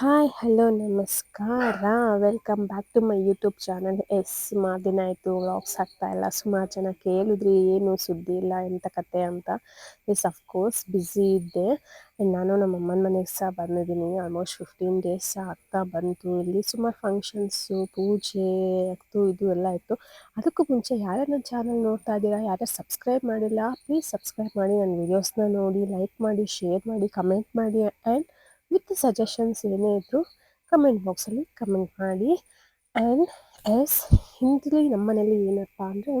Hi hello ನಮಸ್ಕಾರ. Welcome back to my YouTube channel yes ಸುಮಾರು ದಿನ ಆಯಿತು ವ್ಲಾಗ್ಸ್ ಇಲ್ಲ. ಸುಮಾರು ಜನ ಕೇಳಿದ್ರಿ, ಏನು ಸುದ್ದಿ ಇಲ್ಲ ಎಂಥ ಕತೆ ಅಂತ. ಎಸ್ ಅಫ್ಕೋರ್ಸ್ ಬ್ಯುಸಿ ಇದ್ದೆ. ನಾನು ನಮ್ಮ ಅಮ್ಮನ ಮನೆಗೆ ಸಹ ಬಂದಿದ್ದೀನಿ. ಆಲ್ಮೋಸ್ಟ್ ಫಿಫ್ಟೀನ್ ಡೇಸ್ ಸಹ ಆಗ್ತಾ ಬಂತು. ಇಲ್ಲಿ ಸುಮಾರು ಫಂಕ್ಷನ್ಸು ಪೂಜೆ, ಅದು ಇದು ಎಲ್ಲ ಇತ್ತು. ಅದಕ್ಕೂ ಮುಂಚೆ ಯಾರ್ಯಾರು ನನ್ನ ಚಾನಲ್ ನೋಡ್ತಾ ಇದ್ದೀರಾ, ಯಾರ್ಯಾರು ಸಬ್ಸ್ಕ್ರೈಬ್ ಮಾಡಿಲ್ಲ ಪ್ಲೀಸ್ ಸಬ್ಸ್ಕ್ರೈಬ್ ಮಾಡಿ. ನನ್ನ ವೀಡಿಯೋಸ್ನ ನೋಡಿ ಲೈಕ್ ಮಾಡಿ ಶೇರ್ ಮಾಡಿ ಕಮೆಂಟ್ ಮಾಡಿ ಆ್ಯಂಡ್ ವಿತ್ ಸಜೆಷನ್ಸ್ ಏನೇ ಇದ್ದರೂ ಕಮೆಂಟ್ ಬಾಕ್ಸಲ್ಲಿ ಕಮೆಂಟ್ ಮಾಡಿ. ಆ್ಯಂಡ್ ಎಸ್ ಹಿಂದಿಲಿ ನಮ್ಮ ಮನೇಲಿ ಏನಪ್ಪ ಅಂದರೆ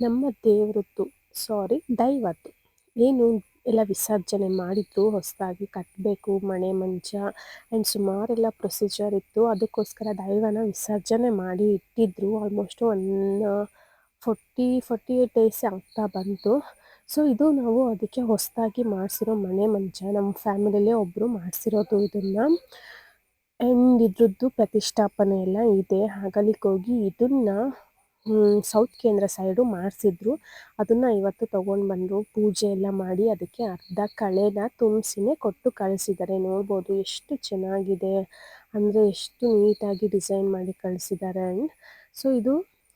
ನಮ್ಮ ದೇವರದ್ದು ಸಾರಿ ದೈವದ್ದು. ಏನು ಎಲ್ಲ ವಿಸರ್ಜನೆ ಮಾಡಿದ್ರು ಹೊಸದಾಗಿ ಕಟ್ಟಬೇಕು ಮನೆ ಮಂಚ ಆ್ಯಂಡ್ ಸುಮಾರೆಲ್ಲ ಪ್ರೊಸೀಜರ್ ಇತ್ತು. ಅದಕ್ಕೋಸ್ಕರ ದೈವನ ವಿಸರ್ಜನೆ ಮಾಡಿ ಇಟ್ಟಿದ್ರು. Almost one forty forty eight days ಆಗ್ತಾ ಬಂತು. ಸೊ ಇದು ನಾವು ಅದಕ್ಕೆ ಹೊಸದಾಗಿ ಮಾಡಿಸಿರೋ ಮನೆ ಮಂಚ, ನಮ್ಮ ಫ್ಯಾಮಿಲಿಯಲ್ಲೇ ಒಬ್ಬರು ಮಾಡಿಸಿರೋದು ಇದನ್ನು. ಆ್ಯಂಡ್ ಇದ್ರದ್ದು ಪ್ರತಿಷ್ಠಾಪನೆ ಎಲ್ಲ ಇದೆ. ಹಾಗಲಿಕ್ಕೆ ಹೋಗಿ ಇದನ್ನು ಸೌತ್ ಕೇಂದ್ರ ಸೈಡು ಮಾಡಿಸಿದ್ರು. ಅದನ್ನು ಇವತ್ತು ತೊಗೊಂಡು ಬಂದರು ಪೂಜೆ ಎಲ್ಲ ಮಾಡಿ ಅದಕ್ಕೆ ಅರ್ಧ ಕಳೆನ ತುಂಬಿಸಿನೇ ಕೊಟ್ಟು ಕಳಿಸಿದ್ದಾರೆ. ನೋಡ್ಬೋದು ಎಷ್ಟು ಚೆನ್ನಾಗಿದೆ. ಅಂದರೆ ಎಷ್ಟು ನೀಟಾಗಿ ಡಿಸೈನ್ ಮಾಡಿ ಕಳಿಸಿದ್ದಾರೆ. ಆ್ಯಂಡ್ ಸೊ ಇದು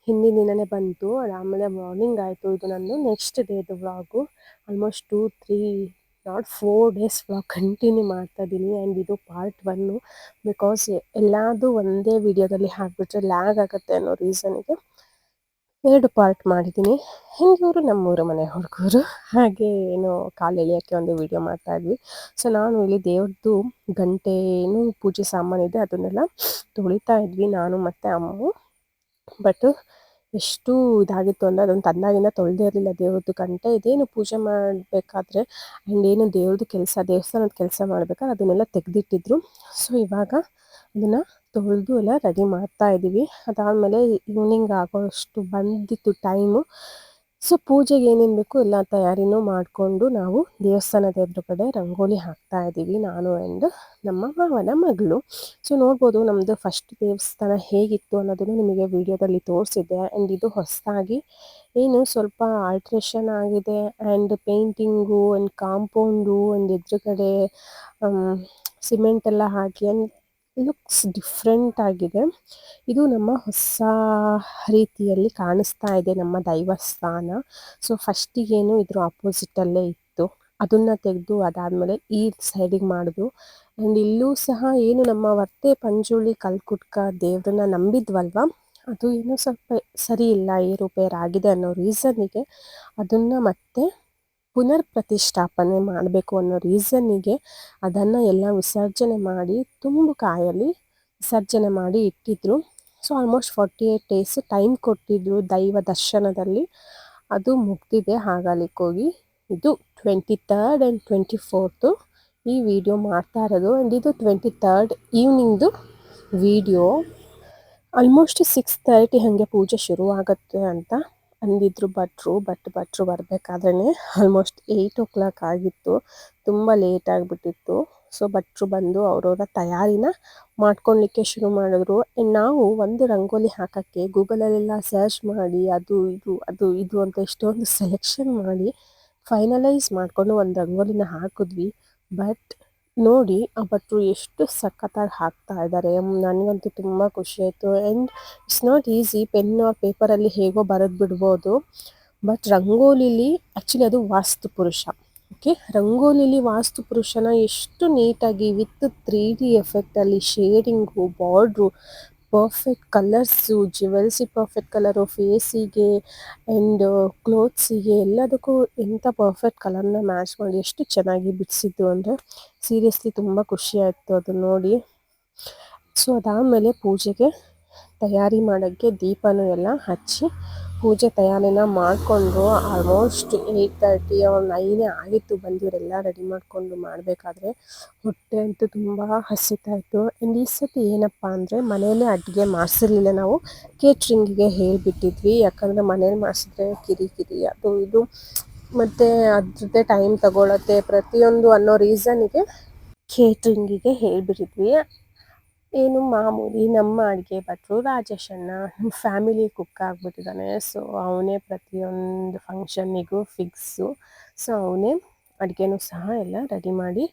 ಹಿಂದಿನ ದಿನವೇ ಬಂತು. ಆಮೇಲೆ ಮಾರ್ನಿಂಗ್ ಆಯಿತು ಇದು ನಂದು. Next ಡೇದು vlog almost two three not four days vlog continue ಮಾಡ್ತಾ ಇದ್ದೀನಿ ಆ್ಯಂಡ್ ಇದು ಪಾರ್ಟ್ ಒನ್ನು ಬಿಕಾಸ್ ಎಲ್ಲದೂ ಒಂದೇ ವಿಡಿಯೋದಲ್ಲಿ ಹಾಕಿಬಿಟ್ರೆ ಲ್ಯಾಗ್ ಆಗುತ್ತೆ ಅನ್ನೋ ರೀಸನ್ಗೆ ಎರಡು ಪಾರ್ಟ್ ಮಾಡಿದ್ದೀನಿ ಹೆಂಗೂರು ನಮ್ಮೂರ ಮನೆ ಹುಡುಗರು? ಹಾಗೆ ಏನು ಕಾಲು ಎಳೆಯೋಕ್ಕೆ ಒಂದು ವಿಡಿಯೋ ಮಾಡ್ತಾ ಇದ್ವಿ. ಸೊ ನಾನು ಇಲ್ಲಿ ದೇವ್ರದ್ದು ಗಂಟೆ ಏನು ಪೂಜೆ ಸಾಮಾನಿದೆ ಅದನ್ನೆಲ್ಲ ತೊಳಿತಾ ಇದ್ವಿ. ನಾನು ಮತ್ತು ಅಮ್ಮು. ಬಟ್ ಎಷ್ಟು ಇದಾಗಿತ್ತು ಅಂದರೆ ಅದನ್ನು ತಂದಾಗಿಂದ ತೊಳೆದೇ ಇರಲಿಲ್ಲ. ದೇವ್ರದ್ದು ಗಂಟೆ ಇದೇನು ಪೂಜೆ ಮಾಡಬೇಕಾದ್ರೆ ಆ್ಯಂಡ್ ಏನು ದೇವ್ರದ್ದು ಕೆಲಸ, ದೇವಸ್ಥಾನದ ಕೆಲಸ ಮಾಡ್ಬೇಕಾದ್ರೆ ಅದನ್ನೆಲ್ಲ ತೆಗೆದಿಟ್ಟಿದ್ರು. ಸೊ ಇವಾಗ ಅದನ್ನು ತೊಳೆದು ಎಲ್ಲ ರೆಡಿ ಮಾಡ್ತಾ ಇದ್ದೀವಿ ಅದಾದಮೇಲೆ ಈವ್ನಿಂಗ್ ಆಗೋಷ್ಟು ಬಂದಿತ್ತು ಟೈಮು ಸೊ ಪೂಜೆಗೆ ಏನೇನು ಬೇಕು ಎಲ್ಲ ತಯಾರಿನೂ ಮಾಡಿಕೊಂಡು ನಾವು ದೇವಸ್ಥಾನದ ಎದುರುಗಡೆ ರಂಗೋಲಿ ಹಾಕ್ತಾ ಇದ್ದೀವಿ, ನಾನು ಆ್ಯಂಡ್ ನಮ್ಮ ಮಾವನ ಮಗಳು. ಸೊ ನೋಡ್ಬೋದು ನಮ್ಮದು ಫಸ್ಟ್ ದೇವಸ್ಥಾನ ಹೇಗಿತ್ತು ಅನ್ನೋದನ್ನು ನಿಮಗೆ ವಿಡಿಯೋದಲ್ಲಿ ತೋರಿಸಿದ್ದೆ. ಆ್ಯಂಡ್ ಇದು ಹೊಸದಾಗಿ ಏನು ಸ್ವಲ್ಪ ಆಲ್ಟ್ರೇಷನ್ ಆಗಿದೆ and painting and compound and ಎದುರುಗಡೆ ಸಿಮೆಂಟ್ ಎಲ್ಲ ಹಾಕಿ ಆ್ಯಂಡ್ ಲುಕ್ಸ್ ಡಿಫ್ರೆಂಟ್ ಆಗಿದೆ. ಇದು ನಮ್ಮ ಹೊಸ ರೀತಿಯಲ್ಲಿ ಕಾಣಿಸ್ತಾ ಇದೆ ನಮ್ಮ ದೈವಸ್ಥಾನ ಸೊ ಫಸ್ಟಿಗೇನು ಇದ್ರ ಆಪೋಸಿಟಲ್ಲೇ ಇತ್ತು. ಅದನ್ನ ತೆಗೆದು ಅದಾದಮೇಲೆ ಈ ಸೈಡಿಗೆ ಮಾಡಿದ್ರು ಆ್ಯಂಡ್ ಇಲ್ಲೂ ಸಹ ಏನು ನಮ್ಮ ವರ್ತೆ ಪಂಜುಳಿ ಕಲ್ಕುಟ್ಕ ದೇವ್ರನ್ನ ನಂಬಿದ್ವಲ್ವ? ಅದು ಏನು ಸ್ವಲ್ಪ ಸರಿ ಇಲ್ಲ, ಏರುಪೇರಾಗಿದೆ ಅನ್ನೋ ರೀಸನ್ನಿಗೆ ಅದನ್ನು ಮತ್ತೆ ಪುನರ್ ಪ್ರತಿಷ್ಠಾಪನೆ ಮಾಡಬೇಕು ಅನ್ನೋ ರೀಸನ್ನಿಗೆ ಅದನ್ನು ಎಲ್ಲ ವಿಸರ್ಜನೆ ಮಾಡಿ ತುಂಬು ಕಾಯಲ್ಲಿ ವಿಸರ್ಜನೆ ಮಾಡಿ ಇಟ್ಟಿದ್ರು. So almost forty eight days time ಕೊಟ್ಟಿದ್ರು ದೈವ ದರ್ಶನದಲ್ಲಿ. ಅದು ಮುಗ್ದಿದೆ ಹೋಗಿ ಇದು twenty third and twenty fourth ಈ ವಿಡಿಯೋ ಮಾಡ್ತಾ ಇರೋದು. ಆ್ಯಂಡ್ ಇದು ಟ್ವೆಂಟಿ ತರ್ಡ್ ಈವ್ನಿಂಗ್ದು ವಿಡಿಯೋ ಆಲ್ಮೋಸ್ಟ್ ಸಿಕ್ಸ್ ತರ್ಟಿ ಹಾಗೆ ಪೂಜೆ ಶುರು ಆಗುತ್ತೆ ಅಂತ. ಅಂದಿದ್ರು ಭಟ್ರು ಬಟ್ ಭಟ್ರು ಬರಬೇಕಾದ್ರೆ ಆಲ್ಮೋಸ್ಟ್ ಏಯ್ಟ್ ಓ ಕ್ಲಾಕ್ ಆಗಿತ್ತು. ತುಂಬ ಲೇಟ್ ಆಗಿಬಿಟ್ಟಿತ್ತು. ಸೊ ಭಟ್ರು ಬಂದು ಅವರವರ ತಯಾರಿನ ಮಾಡ್ಕೊಳ್ಲಿಕ್ಕೆ ಶುರು ಮಾಡಿದ್ರು. ನಾವು ಒಂದು ರಂಗೋಲಿ ಹಾಕೋಕ್ಕೆ ಗೂಗಲಲ್ಲೆಲ್ಲ ಸರ್ಚ್ ಮಾಡಿ, ಅದು ಇದು ಅದು ಇದು ಅಂತ ಎಷ್ಟೊಂದು ಸೆಲೆಕ್ಷನ್ ಮಾಡಿ ಫೈನಲೈಸ್ ಮಾಡಿಕೊಂಡು ಒಂದು ರಂಗೋಲಿನ ಹಾಕಿದ್ವಿ. ಬಟ್ ನೋಡಿ, ಆ ಭಟ್ರು ಎಷ್ಟು ಸಖತ್ತಾಗಿ ಹಾಕ್ತಾ ಇದ್ದಾರೆ ನನಗಂತೂ ತುಂಬ ಖುಷಿ ಆಯಿತು. And it's not easy, pen or ಪೇಪರಲ್ಲಿ ಹೇಗೋ ಬರೆದು ಬಿಡ್ಬೋದು. ಬಟ್ ರಂಗೋಲಿಲಿ ಆ್ಯಕ್ಚುಲಿ ಅದು ವಾಸ್ತು ಪುರುಷ. ಓಕೆ? ರಂಗೋಲಿಲಿ ವಾಸ್ತು ಪುರುಷನ ಎಷ್ಟು ನೀಟಾಗಿ ವಿತ್ ತ್ರೀ ಡಿ ಎಫೆಕ್ಟಲ್ಲಿ ಶೇಡಿಂಗು, ಬಾರ್ಡ್ರು ಪರ್ಫೆಕ್ಟ್ ಕಲರ್ಸು ಜ್ಯುವೆಲ್ಸಿ ಪರ್ಫೆಕ್ಟ್ ಕಲರು ಫೇಸಿಗೆ ಆ್ಯಂಡ್ ಕ್ಲೋತ್ಸಿಗೆ ಎಲ್ಲದಕ್ಕೂ ಎಂಥ ಪರ್ಫೆಕ್ಟ್ ಕಲರ್ನ ಮ್ಯಾಚ್ ಮಾಡಿ ಎಷ್ಟು ಚೆನ್ನಾಗಿ ಬಿಡಿಸಿದ್ದು ಅಂದರೆ ಸೀರಿಯಸ್ಲಿ ತುಂಬ ಖುಷಿ ಆಯಿತು ಅದು ನೋಡಿ. ಸೊ ಅದಾದಮೇಲೆ ಪೂಜೆಗೆ ತಯಾರಿ ಮಾಡೋಕ್ಕೆ ದೀಪನೂ ಎಲ್ಲ ಹಚ್ಚಿ ಪೂಜೆ ತಯಾರಿನ ಮಾಡಿಕೊಂಡು ಆಲ್ಮೋಸ್ಟ್ ಏಯ್ಟ್ ತರ್ಟಿ ಅವ್ರು ನೈನೇ ಆಗಿತ್ತು ಬಂದಿವರೆಲ್ಲ ರೆಡಿ ಮಾಡಿಕೊಂಡು ಮಾಡಬೇಕಾದ್ರೆ. ಹೊಟ್ಟೆ ಅಂತೂ ತುಂಬ ಹಸಿತಾಯಿತ್ತು ಆ್ಯಂಡ್ ಈ ಸತಿ ಏನಪ್ಪ ಅಂದರೆ ಮನೆಯಲ್ಲೇ ಅಡುಗೆ ಮಾಡಿಸಿರಲಿಲ್ಲ ನಾವು. ಕೇಟ್ರಿಂಗಿಗೆ ಹೇಳಿಬಿಟ್ಟಿದ್ವಿ. ಯಾಕಂದರೆ ಮನೇಲಿ ಮಾಡಿಸಿದ್ರೆ ಕಿರಿಕಿರಿ ಅದು ಇದು. ಮತ್ತು ಅದ್ರದ್ದೇ ಟೈಮ್ ತಗೊಳತ್ತೆ ಪ್ರತಿಯೊಂದು ಅನ್ನೋ ರೀಸನಿಗೆ ಕೇಟ್ರಿಂಗಿಗೆ ಹೇಳಿಬಿಟ್ಟಿದ್ವಿ. ಏನು ಮಾಮೂಲಿ ನಮ್ಮ ಅಡುಗೆ ಭಟ್ರು ರಾಜೇಶ್ ಅಣ್ಣ ಫ್ಯಾಮಿಲಿ ಕುಕ್ ಆಗಿಬಿಟ್ಟಿದ್ದಾನೆ ಸೊ ಅವನೇ ಪ್ರತಿಯೊಂದು ಫಂಕ್ಷನ್ನಿಗೂ ಫಿಕ್ಸು ಸೊ ಅವನೇ ಅಡುಗೆನೂ ಸಹ ಎಲ್ಲ ರೆಡಿ ಮಾಡಿ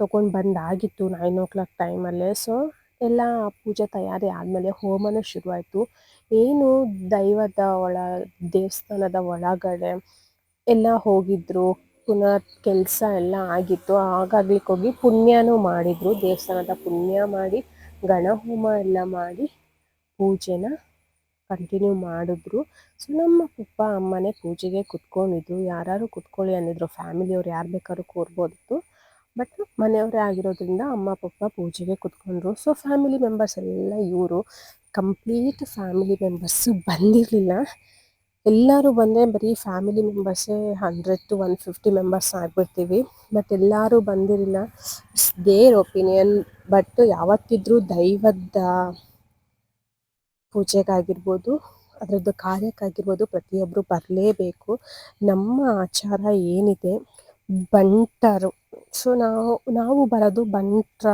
ತೊಗೊಂಡು ಬಂದಾಗಿತ್ತು ನೈನ್ ಓ ಕ್ಲಾಕ್ ಟೈಮಲ್ಲೇ ಸೊ ಎಲ್ಲ ಪೂಜೆ ತಯಾರಿ ಆದಮೇಲೆ ಹೋಮನೂ ಶುರುವಾಯಿತು. ಏನು ದೈವದ ಒಳ, ದೇವಸ್ಥಾನದ ಒಳಗಡೆ ಎಲ್ಲ ಹೋಗಿದ್ರು. ಪುನಃ ಕೆಲಸ ಎಲ್ಲ ಆಗಿತ್ತು. ಆಗಾಗ್ಲಿಕ್ಕೆ ಹೋಗಿ ಪುಣ್ಯನೂ ಮಾಡಿದರು. ದೇವಸ್ಥಾನದ ಪುಣ್ಯ ಮಾಡಿ ಗಣ ಹೋಮ ಎಲ್ಲ ಮಾಡಿ ಪೂಜೆನ ಕಂಟಿನ್ಯೂ ಮಾಡಿದ್ರು. ಸೊ ನಮ್ಮ ಪಪ್ಪ, ಅಮ್ಮನೇ ಪೂಜೆಗೆ ಕುತ್ಕೊಂಡಿದ್ರು ಯಾರು ಕುತ್ಕೊಳ್ಳಿ ಅಂದಿದ್ರು ಫ್ಯಾಮಿಲಿಯವ್ರು ಯಾರು ಬೇಕಾದ್ರೂ ಕೂರ್ಬೋದಿತ್ತು. ಬಟ್ ಮನೆಯವರೇ ಆಗಿರೋದ್ರಿಂದ ಅಮ್ಮ, ಪಪ್ಪ ಪೂಜೆಗೆ ಕುತ್ಕೊಂಡ್ರು. ಸೊ ಫ್ಯಾಮಿಲಿ ಮೆಂಬರ್ಸ್ ಎಲ್ಲ ಇವರು. ಕಂಪ್ಲೀಟ್ ಫ್ಯಾಮಿಲಿ ಮೆಂಬರ್ಸು ಬಂದಿರಲಿಲ್ಲ. ಎಲ್ಲರೂ ಬಂದರೆ ಬರೀ family ಮೆಂಬರ್ಸೇ hundred to one fifty members ಆಗಿಬಿಡ್ತೀವಿ. But ಎಲ್ಲರೂ ಬಂದಿರಲಿಲ್ಲ ಇಟ್ಸ್ ದೇರ್ ಒಪಿನಿಯನ್ ಬಟ್ ಯಾವತ್ತಿದ್ರೂ ದೈವದ ಪೂಜೆಗಾಗಿರ್ಬೋದು, ಅದರದ್ದು ಕಾರ್ಯಕ್ಕಾಗಿರ್ಬೋದು ಪ್ರತಿಯೊಬ್ಬರು ಬರಲೇಬೇಕು. ನಮ್ಮ ಆಚಾರ ಏನಿದೆ? ಬಂಟರು. ಸೊ ನಾವು ನಾವು ಬರೋದು ಬಂಟ್ರ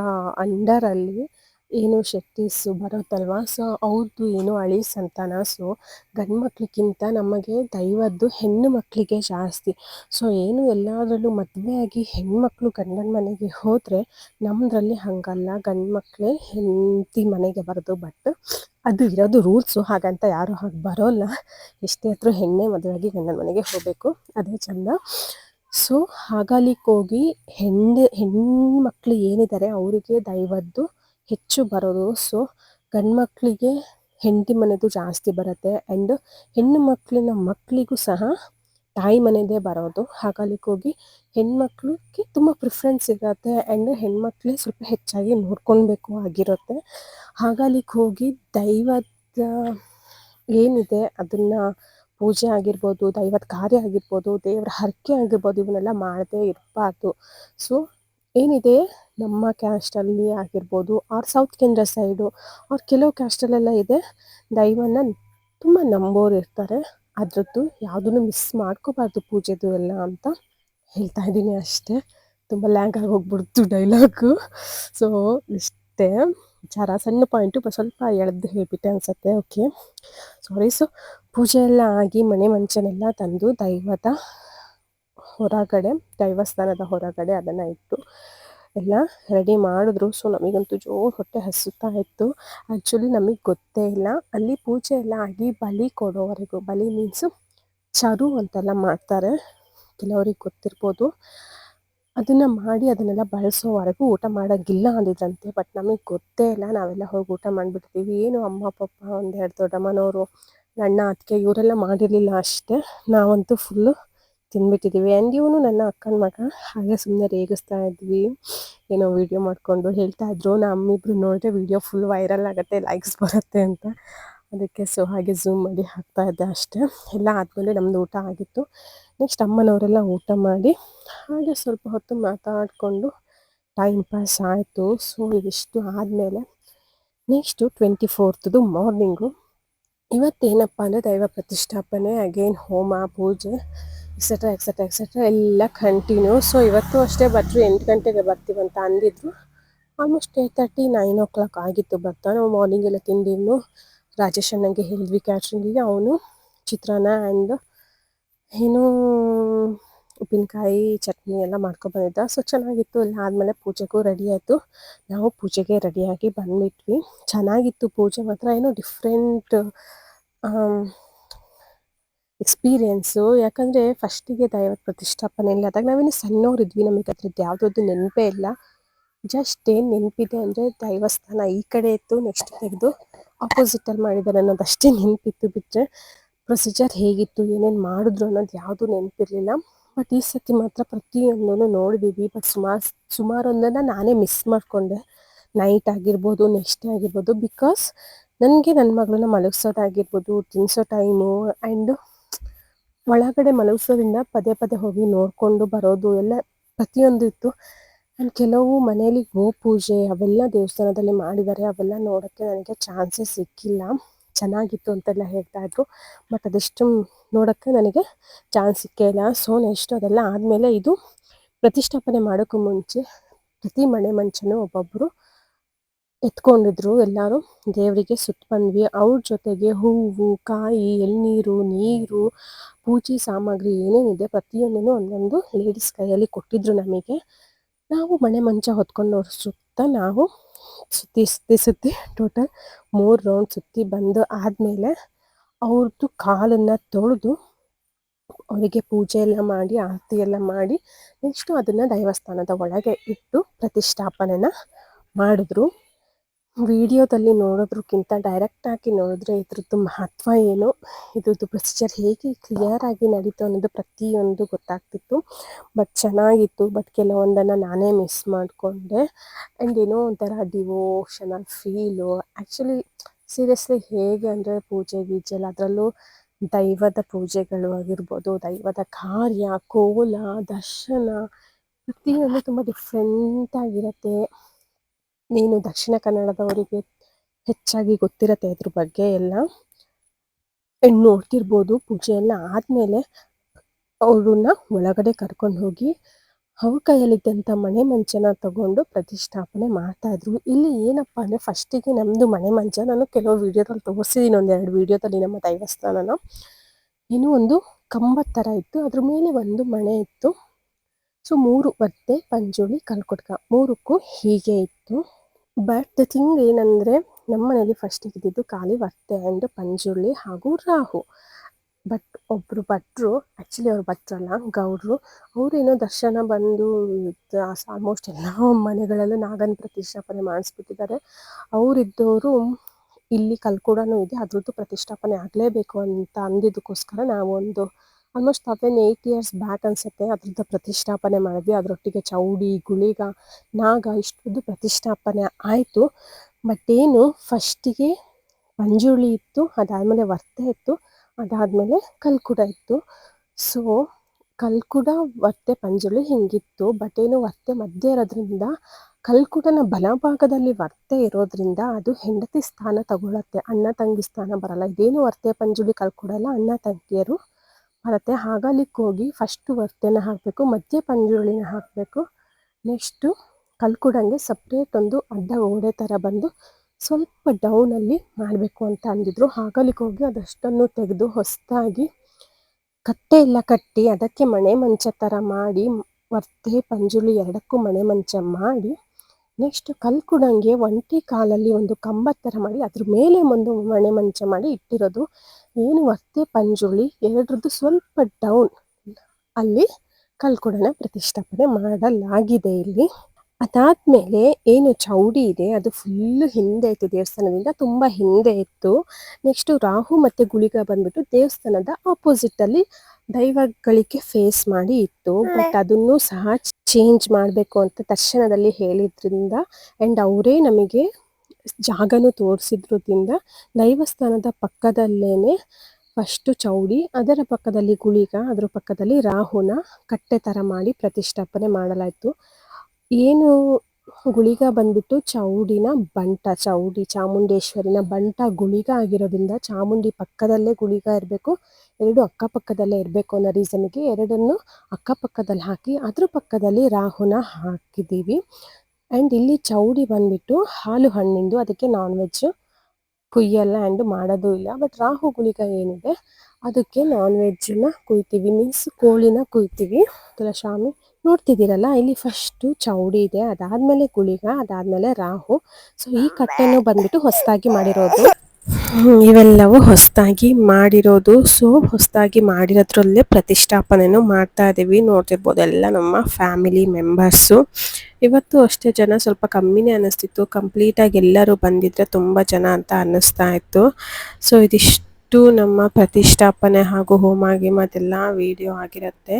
ಅಂಡರಲ್ಲಿ ಏನು ಶಕ್ತಿಸು ಬರುತ್ತಲ್ವ? ಸೊ ಅವ್ರದ್ದು ಏನು ಅಳಿ ಸಂತಾನ ಸೊ ಗಂಡು ಮಕ್ಳಿಗಿಂತ ನಮಗೆ ದೈವದ್ದು ಹೆಣ್ಣು ಮಕ್ಕಳಿಗೆ ಜಾಸ್ತಿ. ಸೊ ಏನು ಎಲ್ಲದರಲ್ಲೂ ಮದುವೆಯಾಗಿ ಹೆಣ್ಮಕ್ಳು ಗಂಡನ ಮನೆಗೆ ಹೋದರೆ ನಮ್ಮದ್ರಲ್ಲಿ ಹಾಗಲ್ಲ. ಗಂಡು ಮಕ್ಕಳೇ ಹೆಂಡತಿ ಮನೆಗೆ ಬರೋದು ಬಟ್ ಅದು ಇರೋದು ರೂಲ್ಸು ಹಾಗಂತ ಯಾರೂ ಹಾಗೆ ಬರೋಲ್ಲ. ಎಷ್ಟೇ ಹತ್ರ ಹೆಣ್ಣೆ ಮದುವೆಯಾಗಿ ಗಂಡನ ಮನೆಗೆ ಹೋಗಬೇಕು. ಅದೇ ಚಂದ. ಸೊ ಹಾಗಾಲಿಕ್ಕೆ ಹೋಗಿ ಹೆಣ್ಣು ಮಕ್ಕಳು ಏನಿದ್ದಾರೆ ಅವರಿಗೆ ದೈವದ್ದು ಹೆಚ್ಚು ಬರೋದು ಸೊ ಗಂಡು ಮಕ್ಕಳಿಗೆ ಹೆಂಡತಿ ಮನೆದು ಜಾಸ್ತಿ ಬರುತ್ತೆ ಆ್ಯಂಡ್ ಹೆಣ್ಣು ಮಕ್ಕಳಿನ ಮಕ್ಕಳಿಗೂ ಸಹ ತಾಯಿ ಮನೆಯದೇ ಬರೋದು. ಹಾಗಾಗಿ ಹೋಗಿ ಹೆಣ್ಮಕ್ಳಿಗೆ ತುಂಬ ಪ್ರಿಫ್ರೆನ್ಸ್ ಇರುತ್ತೆ ಆ್ಯಂಡ್ ಹೆಣ್ಮಕ್ಳೇ ಸ್ವಲ್ಪ ಹೆಚ್ಚಾಗಿ ನೋಡ್ಕೊಳ್ಬೇಕು ಆಗಿರುತ್ತೆ. ಹಾಗಾಗಿ ಹೋಗಿ ದೈವದ ಏನಿದೆ ಅದನ್ನು ಪೂಜೆ ಆಗಿರ್ಬೋದು, ದೈವದ ಕಾರ್ಯ ಆಗಿರ್ಬೋದು, ದೇವರ ಹರಕೆ ಆಗಿರ್ಬೋದು, ಇವನ್ನೆಲ್ಲ ಮಾಡದೇ ಇರಬಾರ್ದು. ಸೊ ಏನಿದೆ? ನಮ್ಮ ಕ್ಯಾಸ್ಟಲ್ಲಿ ಆಗಿರ್ಬೋದು ಆರ್ ಸೌತ್ ಕೇಂದ್ರ ಸೈಡು ಅವ್ರ ಕೆಲವು ಕ್ಯಾಸ್ಟಲ್ಲೆಲ್ಲ ಇದೆ. ದೈವನ ತುಂಬ ನಂಬೋರು ಇರ್ತಾರೆ. ಅದರದ್ದು ಯಾವುದನ್ನು ಮಿಸ್ ಮಾಡ್ಕೋಬಾರ್ದು ಪೂಜೆದು ಎಲ್ಲ ಅಂತ ಹೇಳ್ತಾ ಇದ್ದೀನಿ ಅಷ್ಟೇ. ತುಂಬ ಲ್ಯಾಂಗ್ ಆಗಿ ಹೋಗ್ಬಿಡ್ತು ಡೈಲಾಗು ಸೊ ಇಷ್ಟೇ. ವಿಚಾರ ಸಣ್ಣ ಪಾಯಿಂಟು ಸ್ವಲ್ಪ ಎಳೆದು ಹೇಳಿಬಿಟ್ಟೆ ಅನಿಸುತ್ತೆ. ಓಕೆ ಸಾರಿ ಸೊ ಪೂಜೆ ಎಲ್ಲ ಆಗಿ ಮನೆ ಮಂಚನೆಲ್ಲ ತಂದು ದೈವದ ಹೊರಗಡೆ, ದೈವಸ್ಥಾನದ ಹೊರಗಡೆ ಅದನ್ನು ಇಟ್ಟು ಎಲ್ಲ ರೆಡಿ ಮಾಡಿದ್ರು. ಸೊ ನಮಗಂತೂ ಜೋರು ಹೊಟ್ಟೆ ಹಸುತ್ತಾ ಇತ್ತು. ಆ್ಯಕ್ಚುಲಿ ನಮಗೆ ಗೊತ್ತೇ ಇಲ್ಲ. ಅಲ್ಲಿ ಪೂಜೆ ಎಲ್ಲ ಆಗಿ ಬಲಿ ಕೊಡೋವರೆಗೂ, ಬಲಿ ಮೀನ್ಸು ಚರು ಅಂತೆಲ್ಲ ಮಾಡ್ತಾರೆ. ಕೆಲವ್ರಿಗೆ ಗೊತ್ತಿರ್ಬೋದು. ಅದನ್ನು ಮಾಡಿ ಅದನ್ನೆಲ್ಲ ಬಳಸೋವರೆಗೂ ಊಟ ಮಾಡೋಂಗಿಲ್ಲ ಅಂದಿದ್ರಂತೆ. ಬಟ್ ನಮಗೆ ಗೊತ್ತೇ ಇಲ್ಲ. ನಾವೆಲ್ಲ ಹೋಗಿ ಊಟ ಮಾಡಿಬಿಡ್ತೀವಿ ಏನು ಅಮ್ಮ, ಪಪ್ಪ ಒಂದೆರಡು ದೊಡ್ಡಮ್ಮನವರು ಅಣ್ಣ ಅದಕ್ಕೆ ಇವರೆಲ್ಲ ಮಾಡಿರಲಿಲ್ಲ ಅಷ್ಟೇ. ನಾವಂತೂ ಫುಲ್ಲು ತಿಂದ್ಬಿಟ್ಟಿದ್ದೀವಿ ಆ್ಯಂಡ್ ಇವನು ನನ್ನ ಅಕ್ಕನ ಮಗ. ಹಾಗೆ ಸುಮ್ಮನೆ ರೇಗಿಸ್ತಾ ಇದ್ವಿ. ಏನೋ ವೀಡಿಯೋ ಮಾಡಿಕೊಂಡು ಹೇಳ್ತಾ ಇದ್ರು. ನಮ್ಮಿಬ್ರು ನೋಡಿದ್ರೆ ವೀಡಿಯೋ ಫುಲ್ ವೈರಲ್ ಆಗುತ್ತೆ ಲೈಕ್ಸ್ ಬರುತ್ತೆ ಅಂತ. ಅದಕ್ಕೆ ಸೊ ಹಾಗೆ ಝೂಮ್ ಮಾಡಿ ಹಾಕ್ತಾ ಇದ್ದೆ ಅಷ್ಟೇ. ಎಲ್ಲ ಆದಮೇಲೆ ನಮ್ಮದು ಊಟ ಆಗಿತ್ತು. ನೆಕ್ಸ್ಟ್ ಅಮ್ಮನವರೆಲ್ಲ ಊಟ ಮಾಡಿ ಹಾಗೆ ಸ್ವಲ್ಪ ಹೊತ್ತು ಮಾತಾಡಿಕೊಂಡು ಟೈಮ್ ಪಾಸ್ ಆಯಿತು. ಸೊ ಇದಿಷ್ಟು ಆದಮೇಲೆ ನೆಕ್ಸ್ಟು ಟ್ವೆಂಟಿ ಫೋರ್ತ್ದು ಮಾರ್ನಿಂಗು ಇವತ್ತೇನಪ್ಪ ಅಂದರೆ ದೈವ ಪ್ರತಿಷ್ಠಾಪನೆ ಅಗೇನ್ ಹೋಮ, ಪೂಜೆ. ಎಕ್ಸೆಟ್ರಾ ಎಕ್ಸೆಟ್ರಾ ಎಕ್ಸೆಟ್ರಾ ಎಲ್ಲ ಕಂಟಿನ್ಯೂ ಸೊ ಇವತ್ತು ಅಷ್ಟೇ ಭಟ್ರು ಎಂಟು ಗಂಟೆಗೆ ಬರ್ತೀವಂತ ಅಂದಿದ್ರು. Almost eight thirty nine o'clock ಆಗಿತ್ತು ಬರ್ತಾ ನಾವು ಮಾರ್ನಿಂಗ್ ಎಲ್ಲ ತಿಂದಿದ್ನು. ರಾಜೇಶ್ ಅಣ್ಣಂಗೆ ಹೇಳಿದ್ವಿ ಕ್ಯಾಟ್ರಿಂಗಿಗೆ ಅವನು, ಚಿತ್ರಾನ್ನ ಆ್ಯಂಡ್ ಏನು ಉಪ್ಪಿನಕಾಯಿ, ಚಟ್ನಿ ಎಲ್ಲ ಮಾಡ್ಕೊಬಂದಿದ್ದ ಸೊ ಚೆನ್ನಾಗಿತ್ತು. ಎಲ್ಲ ಆದಮೇಲೆ ಪೂಜೆಗೂ ರೆಡಿ ಆಯಿತು. ನಾವು ಪೂಜೆಗೆ ರೆಡಿಯಾಗಿ ಬಂದ್ಬಿಟ್ವಿ. ಚೆನ್ನಾಗಿತ್ತು ಪೂಜೆ ಮಾತ್ರ. ಏನೋ ಡಿಫ್ರೆಂಟ್ ಎಕ್ಸ್ಪೀರಿಯೆನ್ಸು ಯಾಕಂದರೆ ಫಸ್ಟಿಗೆ ದೈವದ ಪ್ರತಿಷ್ಠಾಪನೆಯಲ್ಲಿ ಆದಾಗ ನಾವೇನು ಸಣ್ಣವರಿದ್ವಿ ನಮಗೆ ಅದ್ರದ್ದು ಯಾವುದದ್ದು ನೆನಪೇ ಇಲ್ಲ. ಜಸ್ಟ್ ಏನು ನೆನಪಿದೆ ಅಂದರೆ ದೈವಸ್ಥಾನ ಈ ಕಡೆ ಇತ್ತು ನೆಕ್ಸ್ಟ್ ತೆಗೆದು ಆಪೋಸಿಟಲ್ಲಿ ಮಾಡಿದ್ದಾರೆ ಅನ್ನೋದಷ್ಟೇ ನೆನಪಿತ್ತು ಬಿಟ್ಟರೆ ಪ್ರೊಸೀಜರ್ ಹೇಗಿತ್ತು, ಏನೇನು ಮಾಡಿದ್ರು ಅನ್ನೋದು ಯಾವುದೂ ನೆನಪಿರಲಿಲ್ಲ. ಬಟ್ ಈ ಸತಿ ಮಾತ್ರ ಪ್ರತಿಯೊಂದನ್ನು ನೋಡಿದ್ದೀವಿ ಬಟ್ ಸುಮಾರು, ಸುಮಾರೊಂದನ್ನು ನಾನೇ ಮಿಸ್ ಮಾಡಿಕೊಂಡೆ. ನೈಟ್ ಆಗಿರ್ಬೋದು ನೆಕ್ಸ್ಟ್ ಆಗಿರ್ಬೋದು ಬಿಕಾಸ್ ನನಗೆ ನನ್ನ ಮಗಳನ್ನ ಮಲಗಿಸೋದಾಗಿರ್ಬೋದು ತಿನ್ನಿಸೋ ಟೈಮು ಆ್ಯಂಡ್ ಒಳಗಡೆ ಮಲಗಿಸೋದ್ರಿಂದ ಪದೇ ಪದೇ ಹೋಗಿ ನೋಡಿಕೊಂಡು ಬರೋದು ಎಲ್ಲ ಪ್ರತಿಯೊಂದು ಇತ್ತು. ಆ್ಯಂಡ್ ಕೆಲವು ಮನೆಯಲ್ಲಿ ಗೋಪೂಜೆ ಅವೆಲ್ಲ ದೇವಸ್ಥಾನದಲ್ಲಿ ಮಾಡಿದ್ದಾರೆ, ಅವೆಲ್ಲ ನೋಡೋಕ್ಕೆ ನನಗೆ ಚಾನ್ಸೇ ಸಿಕ್ಕಿಲ್ಲ. ಚೆನ್ನಾಗಿತ್ತು ಅಂತೆಲ್ಲ ಹೇಳ್ತಾ ಇದ್ರು. ಬಟ್ ಅದೆಷ್ಟು ನೋಡೋಕ್ಕೆ ನನಗೆ ಚಾನ್ಸ್ ಸಿಕ್ಕೇ ಇಲ್ಲ. ಸೊ ನೆಕ್ಸ್ಟ್ ಅದೆಲ್ಲ ಆದಮೇಲೆ ಇದು ಪ್ರತಿಷ್ಠಾಪನೆ ಮಾಡೋಕ್ಕೂ ಮುಂಚೆ ಪ್ರತಿ ಮನೆ ಮಂಚನೂ ಒಬ್ಬೊಬ್ಬರು ಎತ್ಕೊಂಡಿದ್ರು ಎಲ್ಲರೂ. ದೇವರಿಗೆ ಸುತ್ತ ಬಂದ್ವಿ. ಅವ್ರ ಜೊತೆಗೆ ಹೂವು, ಕಾಯಿ, ಎಳ್ನೀರು, ನೀರು, ಪೂಜೆ ಸಾಮಗ್ರಿ ಏನೇನಿದೆ ಪ್ರತಿಯೊಂದನ್ನು ಒಂದೊಂದು ಲೇಡೀಸ್ ಕೈಯಲ್ಲಿ ಕೊಟ್ಟಿದ್ರು ನಮಗೆ. ನಾವು ಮನೆ ಮಂಚ ಹೊತ್ಕೊಂಡವ್ರ ಸುತ್ತ ನಾವು ಸುತ್ತಿ ಸುತ್ತಿ ಸುತ್ತಿ ಟೋಟಲ್ ಮೂರು ರೌಂಡ್ ಸುತ್ತಿ ಬಂದು ಆದಮೇಲೆ ಅವ್ರದ್ದು ಕಾಲನ್ನು ತೊಳೆದು ಅವರಿಗೆ ಪೂಜೆ ಎಲ್ಲ ಮಾಡಿ, ಆರತಿ ಎಲ್ಲ ಮಾಡಿ, ನೆಕ್ಸ್ಟು ಅದನ್ನು ದೈವಸ್ಥಾನದ ಒಳಗೆ ಇಟ್ಟು ಪ್ರತಿಷ್ಠಾಪನೆನ ಮಾಡಿದ್ರು. ವಿಡಿಯೋದಲ್ಲಿ ನೋಡೋದ್ರಕ್ಕಿಂತ ಡೈರೆಕ್ಟಾಗಿ ನೋಡಿದ್ರೆ ಇದ್ರದ್ದು ಮಹತ್ವ ಏನು? ಇದ್ರದ್ದು ಪ್ರೊಸೀಜರ್ ಹೇಗೆ ಕ್ಲಿಯರ್ ಆಗಿ ನಡೀತು ಅನ್ನೋದು ಪ್ರತಿಯೊಂದು ಗೊತ್ತಾಗ್ತಿತ್ತು. ಬಟ್ ಚೆನ್ನಾಗಿತ್ತು. ಬಟ್ ಕೆಲವೊಂದನ್ನು ನಾನೇ ಮಿಸ್ ಮಾಡಿಕೊಂಡೆ. ಆ್ಯಂಡ್ ಏನೋ ಒಂಥರ ಡಿವೋಷನಲ್ ಫೀಲು ಆ್ಯಕ್ಚುಲಿ ಸೀರಿಯಸ್ಲಿ ಹೇಗೆ ಅಂದರೆ ಪೂಜೆ ಗೀಜೆ ಎಲ್ಲ ಅದರಲ್ಲೂ ದೈವದ ಪೂಜೆಗಳು ಆಗಿರ್ಬೋದು, ದೈವದ ಕಾರ್ಯ, ಕೋಲ, ದರ್ಶನ ಪ್ರತಿಯೊಂದು ತುಂಬ ಡಿಫ್ರೆಂಟಾಗಿರುತ್ತೆ ನೀನು ದಕ್ಷಿಣ ಕನ್ನಡದವರಿಗೆ ಹೆಚ್ಚಾಗಿ ಗೊತ್ತಿರತ್ತೆ ಅದ್ರ ಬಗ್ಗೆ ಎಲ್ಲ. ನೋಡ್ತಿರ್ಬೋದು ಪೂಜೆ ಎಲ್ಲ ಆದಮೇಲೆ ಅವ್ರನ್ನ ಒಳಗಡೆ ಕರ್ಕೊಂಡು ಹೋಗಿ ಅವ್ರ ಕೈಯಲ್ಲಿದ್ದಂಥ ಮನೆ ಮಂಚನ ತಗೊಂಡು ಪ್ರತಿಷ್ಠಾಪನೆ ಮಾಡ್ತಾ ಇದ್ರು. ಇಲ್ಲಿ ಏನಪ್ಪ ಅಂದ್ರೆ ಫಸ್ಟಿಗೆ ನಮ್ದು ಮನೆ ಮಂಚ. ನಾನು ಕೆಲವು ವಿಡಿಯೋದಲ್ಲಿ ತೋರಿಸಿದ್ದೀನಿ ಒಂದೆರಡು ವಿಡಿಯೋದಲ್ಲಿ ನಮ್ಮ ದೈವಸ್ಥಾನ ಏನೋ ಒಂದು ಕಂಬ ತರ ಇತ್ತು. ಅದ್ರ ಮೇಲೆ ಒಂದು ಮನೆ ಇತ್ತು. ಸೊ ಮೂರು ಒತ್ತೆ ಪಂಜುಳಿ, ಕಲ್ಕೊಟ್ಕ. ಮೂರಕ್ಕೂ ಹೀಗೆ ಇತ್ತು. ಬಟ್ ದ ಥಿಂಗ್ ಏನಂದರೆ ನಮ್ಮ ಮನೇಲಿ ಫಸ್ಟಿಗೆ ಇದ್ದಿದ್ದು ಖಾಲಿ ವರ್ತೆ ಆ್ಯಂಡ್ ಪಂಜುರ್ಲಿ ಹಾಗೂ ರಾಹು. ಬಟ್ ಒಬ್ಬರು ಭಟ್ರು ಆ್ಯಕ್ಚುಲಿ ಅವ್ರು ಭಟ್ರಲ್ಲ ಗೌಡ್ರು ಅವರೇನೋ ದರ್ಶನ ಬಂದು ಆಲ್ಮೋಸ್ಟ್ ಎಲ್ಲ ಮನೆಗಳಲ್ಲೂ ನಾಗನ ಪ್ರತಿಷ್ಠಾಪನೆ ಮಾಡಿಸ್ಬಿಟ್ಟಿದ್ದಾರೆ. ಅವರಿದ್ದವರು ಇಲ್ಲಿ ಕಲ್ಕೂಡನೂ ಇದೆ, ಅದ್ರದ್ದು ಪ್ರತಿಷ್ಠಾಪನೆ ಆಗಲೇಬೇಕು ಅಂತ ಅಂದಿದ್ದಕ್ಕೋಸ್ಕರ ನಾವೊಂದು almost seven eight years back ಅನಿಸುತ್ತೆ. ಅದ್ರದ್ದು ಪ್ರತಿಷ್ಠಾಪನೆ ಮಾಡಿದ್ವಿ. ಅದರೊಟ್ಟಿಗೆ ಚೌಡಿ, ಗುಳಿಗ, ನಾಗ ಇಷ್ಟದ್ದು ಪ್ರತಿಷ್ಠಾಪನೆ ಆಯಿತು. ಬಟ್ ಏನು ಫಸ್ಟಿಗೆ ಮಂಜುಳಿ ಇತ್ತು, ಅದಾದಮೇಲೆ ವರ್ತೆ ಇತ್ತು, ಅದಾದಮೇಲೆ ಕಲ್ಕುಡ ಇತ್ತು. ಸೊ ಕಲ್ಕುಡ, ವರ್ತೆ ಪಂಜುಳಿ ಹಿಂಗಿತ್ತು. ಬಟ್ ಏನು, ವರ್ತೆ ಮಧ್ಯೆ ಇರೋದ್ರಿಂದ, ಕಲ್ಕುಡನ ಬಲಭಾಗದಲ್ಲಿ ವರ್ತೆ ಇರೋದ್ರಿಂದ ಅದು ಹೆಂಡತಿ ಸ್ಥಾನ ತಗೊಳತ್ತೆ. ಅಣ್ಣ, ತಂಗಿ ಸ್ಥಾನ ಬರಲ್ಲ. ಇದೇನು ವರ್ತೆ ಪಂಜುಳಿ ಕಲ್ಕುಡಲ್ಲ ಅಣ್ಣ, ತಂಗಿಯರು ಬರುತ್ತೆ ಹಾಗಲಿಕ್ಕೆ ಹೋಗಿ ಫಸ್ಟು ವರ್ತೆನ ಹಾಕಬೇಕು, ಮಧ್ಯೆ ಪಂಜುರುಳಿನ ಹಾಕಬೇಕು. ನೆಕ್ಸ್ಟು ಕಲ್ಕುಡಂಗೆ ಸಪ್ರೇಟ್ ಒಂದು ಅಡ್ಡ ಓಡೆ ಥರ ಬಂದು ಸ್ವಲ್ಪ ಡೌನಲ್ಲಿ ಮಾಡಬೇಕು ಅಂತ ಅಂದಿದ್ರು. ಹಾಗಲಿಕ್ಕೆ ಹೋಗಿ ಅದಷ್ಟನ್ನು ತೆಗೆದು ಹೊಸದಾಗಿ ಕಟ್ಟೆ ಎಲ್ಲ ಕಟ್ಟಿ ಅದಕ್ಕೆ ಮಣೆ ಮಂಚ ಥರ ಮಾಡಿ, ವರ್ತೆ ಪಂಜುಳಿ ಎರಡಕ್ಕೂ ಮಣೆ ಮಂಚ ಮಾಡಿ ನೆಕ್ಸ್ಟ್ ಕಲ್ಕುಡಂಗೆ ಒಂಟಿ ಕಾಲಲ್ಲಿ ಒಂದು ಕಂಬದ ಥರ ಮಾಡಿ, ಅದ್ರ ಮೇಲೆ ಒಂದು ಮಣೆ ಮಂಚ ಮಾಡಿ ಇಟ್ಟಿರೋದು. ಏನು ವರ್ತೆ ಪಂಜುಳಿ ಎರಡರದ್ದು ಸ್ವಲ್ಪ ಡೌನ್ ಅಲ್ಲಿ ಕಲ್ಕುಡನ ಪ್ರತಿಷ್ಠಾಪನೆ ಮಾಡಲಾಗಿದೆ ಇಲ್ಲಿ. ಅದಾದ್ಮೇಲೆ ಏನು ಚೌಡಿ ಇದೆ ಅದು ಫುಲ್ಲು ಹಿಂದೆ ಇತ್ತು ದೇವಸ್ಥಾನದಿಂದ ತುಂಬ ಹಿಂದೆ ಇತ್ತು. ನೆಕ್ಸ್ಟು ರಾಹು ಮತ್ತು ಗುಳಿಗ ಬಂದ್ಬಿಟ್ಟು ದೇವಸ್ಥಾನದ ಆಪೋಸಿಟಲ್ಲಿ ದೈವಗಳಿಗೆ ಫೇಸ್ ಮಾಡಿ ಇತ್ತು. ಬಟ್ ಅದನ್ನು ಸಹ ಚೇಂಜ್ ಮಾಡಬೇಕು ಅಂತ ದರ್ಶನದಲ್ಲಿ ಹೇಳಿದ್ರಿಂದ ಆ್ಯಂಡ್ ಅವರೇ ನಮಗೆ ಜಾಗನೂ ತೋರಿಸಿದ್ರಿಂದ ದೈವಸ್ಥಾನದ ಪಕ್ಕದಲ್ಲೇನೆ ಫಸ್ಟು ಚೌಡಿ, ಅದರ ಪಕ್ಕದಲ್ಲಿ ಗುಳಿಗ, ಅದರ ಪಕ್ಕದಲ್ಲಿ ರಾಹುನ ಕಟ್ಟೆ ಥರ ಮಾಡಿ ಪ್ರತಿಷ್ಠಾಪನೆ ಮಾಡಲಾಯಿತು. ಏನು ಗುಳಿಗ ಬಂದ್ಬಿಟ್ಟು ಚೌಡಿನ ಬಂಟ, ಚೌಡಿ ಚಾಮುಂಡೇಶ್ವರಿನ ಬಂಟ ಗುಳಿಗ ಆಗಿರೋದ್ರಿಂದ ಚಾಮುಂಡಿ ಪಕ್ಕದಲ್ಲೇ ಗುಳಿಗ ಇರಬೇಕು, ಎರಡು ಅಕ್ಕಪಕ್ಕದಲ್ಲೇ ಇರಬೇಕು ಅನ್ನೋ ರೀಸನ್ಗೆ ಎರಡನ್ನು ಅಕ್ಕಪಕ್ಕದಲ್ಲಿ ಹಾಕಿ, ಅದ್ರ ಪಕ್ಕದಲ್ಲಿ ರಾಹುನ ಹಾಕಿದ್ದೀವಿ. ಆ್ಯಂಡ್ ಇಲ್ಲಿ ಚೌಡಿ ಬಂದ್ಬಿಟ್ಟು ಹಾಲು ಹಣ್ಣಿಂದು ಅದಕ್ಕೆ ನಾನ್ ವೆಜ್ ಕುಯ್ಯಲ್ಲ ಆ್ಯಂಡ್ ಮಾಡೋದು ಇಲ್ಲ. ಬಟ್ ರಾಹು ಗುಳಿಗ ಏನಿದೆ ಅದಕ್ಕೆ ನಾನ್ ವೆಜ್ಜನ್ನ ಕುಯ್ತೀವಿ ಮೀನ್ಸ್ ಕೋಳಿನ ಕುಯ್ತೀವಿ. ತುಲಶಾಮಿ ನೋಡ್ತಿದ್ದೀರಲ್ಲ ಇಲ್ಲಿ ಫಸ್ಟು ಚೌಡಿ ಇದೆ ಅದಾದಮೇಲೆ ಗುಳಿಗ ಅದಾದಮೇಲೆ ರಾಹು. ಸೊ ಈ ಕಟ್ಟೆನೂ ಬಂದ್ಬಿಟ್ಟು ಹೊಸದಾಗಿ ಮಾಡಿರೋದು. ಇವೆಲ್ಲವೂ ಹೊಸದಾಗಿ ಮಾಡಿರೋದು. ಸೊ ಹೊಸದಾಗಿ ಮಾಡಿರೋದ್ರಲ್ಲೇ ಪ್ರತಿಷ್ಠಾಪನೆನೂ ಮಾಡ್ತಾ ಇದ್ದೀವಿ ನೋಡ್ತಿರ್ಬೋದು ಎಲ್ಲ ನಮ್ಮ ಫ್ಯಾಮಿಲಿ ಮೆಂಬರ್ಸು ಇವತ್ತು ಅಷ್ಟೇ ಜನ ಸ್ವಲ್ಪ ಕಮ್ಮಿನೇ ಅನ್ನಿಸ್ತಿತ್ತು ಕಂಪ್ಲೀಟಾಗಿ ಎಲ್ಲರೂ ಬಂದಿದ್ರೆ ತುಂಬ ಜನ ಅಂತ ಅನ್ನಿಸ್ತಾ ಇತ್ತು. ಸೊ ಇದಿಷ್ಟು ನಮ್ಮ ಪ್ರತಿಷ್ಠಾಪನೆ ಹಾಗೂ ಹೋಮ ಅದೆಲ್ಲ ವಿಡಿಯೋ ಆಗಿರುತ್ತೆ.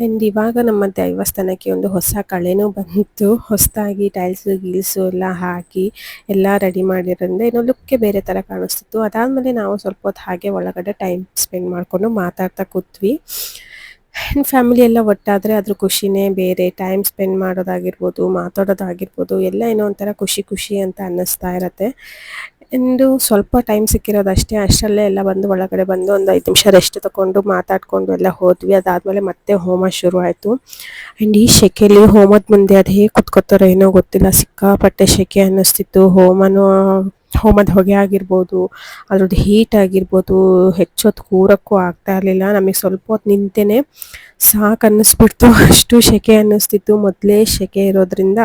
ಆ್ಯಂಡ್ ಇವಾಗ ನಮ್ಮ ದೇವಸ್ಥಾನಕ್ಕೆ ಒಂದು ಹೊಸ ಕಳೆನೂ ಬಂತು. ಹೊಸದಾಗಿ ಟೈಲ್ಸು ಗೀಲ್ಸು ಎಲ್ಲ ಹಾಕಿ ಎಲ್ಲ ರೆಡಿ ಮಾಡಿರೋದ್ರಿಂದ ಏನೋ ಲುಕ್ಕೆ ಬೇರೆ ಥರ ಕಾಣಿಸ್ತಿತ್ತು. ಅದಾದಮೇಲೆ ನಾವು ಸ್ವಲ್ಪ ಹೊತ್ತು ಹಾಗೆ ಒಳಗಡೆ ಟೈಮ್ ಸ್ಪೆಂಡ್ ಮಾಡಿಕೊಂಡು ಮಾತಾಡ್ತಾ ಕೂತ್ವಿ. ಫ್ಯಾಮಿಲಿ ಎಲ್ಲ ಒಟ್ಟಾದರೆ ಅದ್ರ ಖುಷಿನೇ ಬೇರೆ. ಟೈಮ್ ಸ್ಪೆಂಡ್ ಮಾಡೋದಾಗಿರ್ಬೋದು, ಮಾತಾಡೋದಾಗಿರ್ಬೋದು, ಎಲ್ಲ ಏನೋ ಒಂಥರ ಖುಷಿ ಖುಷಿ ಅಂತ ಅನ್ನಿಸ್ತಾ ಇರತ್ತೆ. ಎಂದು ಸ್ವಲ್ಪ ಟೈಮ್ ಸಿಕ್ಕಿರೋದಷ್ಟೇ ಅಷ್ಟರಲ್ಲೇ ಎಲ್ಲ ಬಂದು ಒಳಗಡೆ ಬಂದು ಒಂದು ಐದು ನಿಮಿಷ ರೆಸ್ಟ್ ತಗೊಂಡು ಮಾತಾಡಿಕೊಂಡು ಎಲ್ಲ ಹೋದ್ವಿ. ಅದಾದಮೇಲೆ ಮತ್ತೆ ಹೋಮ ಶುರು ಆಯಿತು. ಆ್ಯಂಡ್ ಈ ಶೆಕೆಯಲ್ಲಿ ಹೋಮದ ಮುಂದೆ ಅದು ಹೇಗೆ ಕುತ್ಕೋತಾರೋ ಏನೋ ಗೊತ್ತಿಲ್ಲ. ಸಿಕ್ಕಾಪಟ್ಟೆ ಶೆಕೆ ಅನ್ನಿಸ್ತಿತ್ತು. ಹೋಮನೂ ಹೋಮದ ಹೊಗೆ ಆಗಿರ್ಬೋದು, ಅದ್ರದ್ದು ಹೀಟ್ ಆಗಿರ್ಬೋದು ಹೆಚ್ಚೊತ್ತು ಕೂರಕ್ಕೂ ಆಗ್ತಾ ಇರಲಿಲ್ಲ. ನಮಗೆ ಸ್ವಲ್ಪ ಹೊತ್ತು ನಿಂತೇನೆ ಸಾಕು ಅನ್ನಿಸ್ಬಿಡ್ತು. ಅಷ್ಟು ಸೆಕೆ ಅನ್ನಿಸ್ತಿತ್ತು. ಮೊದಲೇ ಸೆಕೆ ಇರೋದ್ರಿಂದ,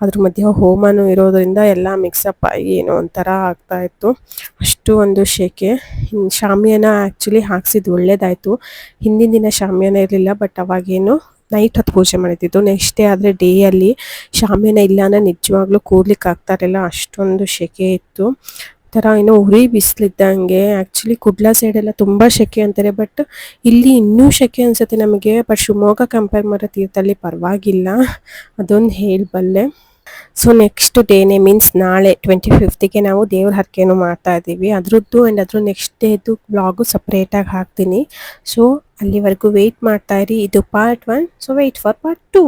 ಅದ್ರ ಮಧ್ಯೆ ಹೋಮನೂ ಇರೋದ್ರಿಂದ ಎಲ್ಲ ಮಿಕ್ಸಪ್ ಆಗಿ ಏನೋ ಒಂಥರ ಆಗ್ತಾ ಇತ್ತು. ಅಷ್ಟು ಒಂದು ಸೆಕೆ ಶಾಮಿಯಾನ ಆ್ಯಕ್ಚುಲಿ ಹಾಕ್ಸಿದ್ದು ಒಳ್ಳೇದಾಯಿತು. ಹಿಂದಿನ ದಿನ ಶಾಮಿಯಾನ ಇರಲಿಲ್ಲ ಬಟ್ ಅವಾಗೇನು ನೈಟ್ ಹೊತ್ತು ಪೂಜೆ ಮಾಡಿದ್ದು. ನೆಕ್ಸ್ಟ್ ಡೇ ಆದರೆ ಡೇಯಲ್ಲಿ ಶಾಮಿಯಾನ ಇಲ್ಲ ಅಂದರೆ ನಿಜವಾಗ್ಲೂ ಕೂರ್ಲಿಕ್ಕೆ ಆಗ್ತಾ ಇರಲಿಲ್ಲ. ಅಷ್ಟೊಂದು ಸೆಕೆ ಇತ್ತು. ಥರ ಏನೋ ಉರಿ ಬಿಸಿಲಿದ್ದಂಗೆ. ಆ್ಯಕ್ಚುಲಿ ಕುಡ್ಲ ಸೈಡೆಲ್ಲ ತುಂಬ ಸೆಕೆ ಅಂತಾರೆ ಬಟ್ ಇಲ್ಲಿ ಇನ್ನೂ ಸೆಕೆ ಅನಿಸುತ್ತೆ ನಮಗೆ. ಬಟ್ ಶಿವಮೊಗ್ಗ ಕಂಪೇರ್ ಮಾಡೋ ತೀರ್ಥಲ್ಲಿ ಪರವಾಗಿಲ್ಲ. ಅದೊಂದು ಹೇಳಬಲ್ಲೆ. ಸೊ ನೆಕ್ಸ್ಟ್ ಡೇನೇ ಮೀನ್ಸ್ ನಾಳೆ ಟ್ವೆಂಟಿ ಫಿಫ್ತಿಗೆ ನಾವು ದೇವ್ರ ಹರಕೆನೂ ಮಾಡ್ತಾ ಇದ್ದೀವಿ. ಅದ್ರದ್ದು ಆ್ಯಂಡ್ ಅದ್ರ ನೆಕ್ಸ್ಟ್ ಡೇದು ಬ್ಲಾಗು ಸಪ್ರೇಟಾಗಿ ಹಾಕ್ತೀನಿ. ಸೊ ಅಲ್ಲಿವರೆಗೂ ವೆಯ್ಟ್ ಮಾಡ್ತಾ ಇರಿ. ಇದು part one so wait for part two